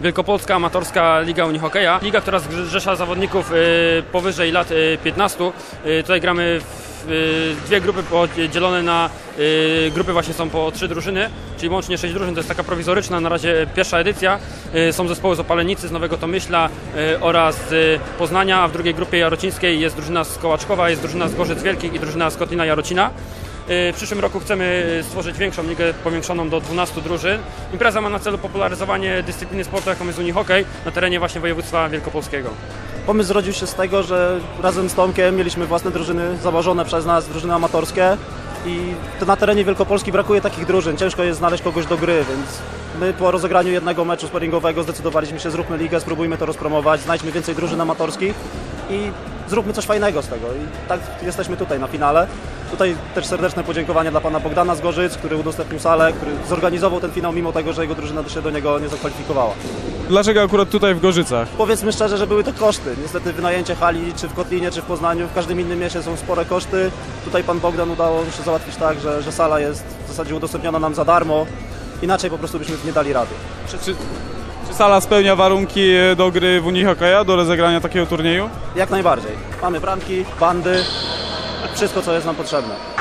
Wielkopolska Amatorska Liga Unihokeja. Liga, która zrzesza zawodników y, powyżej lat y, 15. Y, Tutaj gramy y, dwie grupy podzielone na y, grupy właśnie są po trzy drużyny, czyli łącznie sześć drużyn. To jest taka prowizoryczna na razie pierwsza edycja. Y, Są zespoły z Opalenicy, z Nowego Tomyśla y, oraz z Poznania, a w drugiej grupie jarocińskiej jest drużyna z Kołaczkowa, jest drużyna z Gorzyc Wielkich i drużyna z Kotlina Jarocina. Y, W przyszłym roku chcemy stworzyć większą ligę, powiększoną do 12 drużyn. Impreza ma na celu popularyzowanie dyscypliny sportu, jaką jest unihokej na terenie właśnie województwa wielkopolskiego. Pomysł zrodził się z tego, że razem z Tomkiem mieliśmy własne drużyny założone przez nas, drużyny amatorskie i to na terenie Wielkopolski brakuje takich drużyn. Ciężko jest znaleźć kogoś do gry, więc my po rozegraniu jednego meczu sparingowego zdecydowaliśmy się, zróbmy ligę, spróbujmy to rozpromować, znajdźmy więcej drużyn amatorskich i zróbmy coś fajnego z tego. I tak jesteśmy tutaj na finale. Tutaj też serdeczne podziękowania dla pana Bogdana z Gorzyc, który udostępnił salę, który zorganizował ten finał mimo tego, że jego drużyna się do niego nie zakwalifikowała. Dlaczego akurat tutaj w Gorzycach? Powiedzmy szczerze, że były to koszty. Niestety wynajęcie hali, czy w Kotlinie, czy w Poznaniu, w każdym innym mieście są spore koszty. Tutaj pan Bogdan udało się załatwić tak, że, że sala jest w zasadzie udostępniona nam za darmo. Inaczej po prostu byśmy nie dali rady. Czy, czy, czy sala spełnia warunki do gry w Unihokeja, do rozegrania takiego turnieju? Jak najbardziej. Mamy bramki, bandy, wszystko co jest nam potrzebne.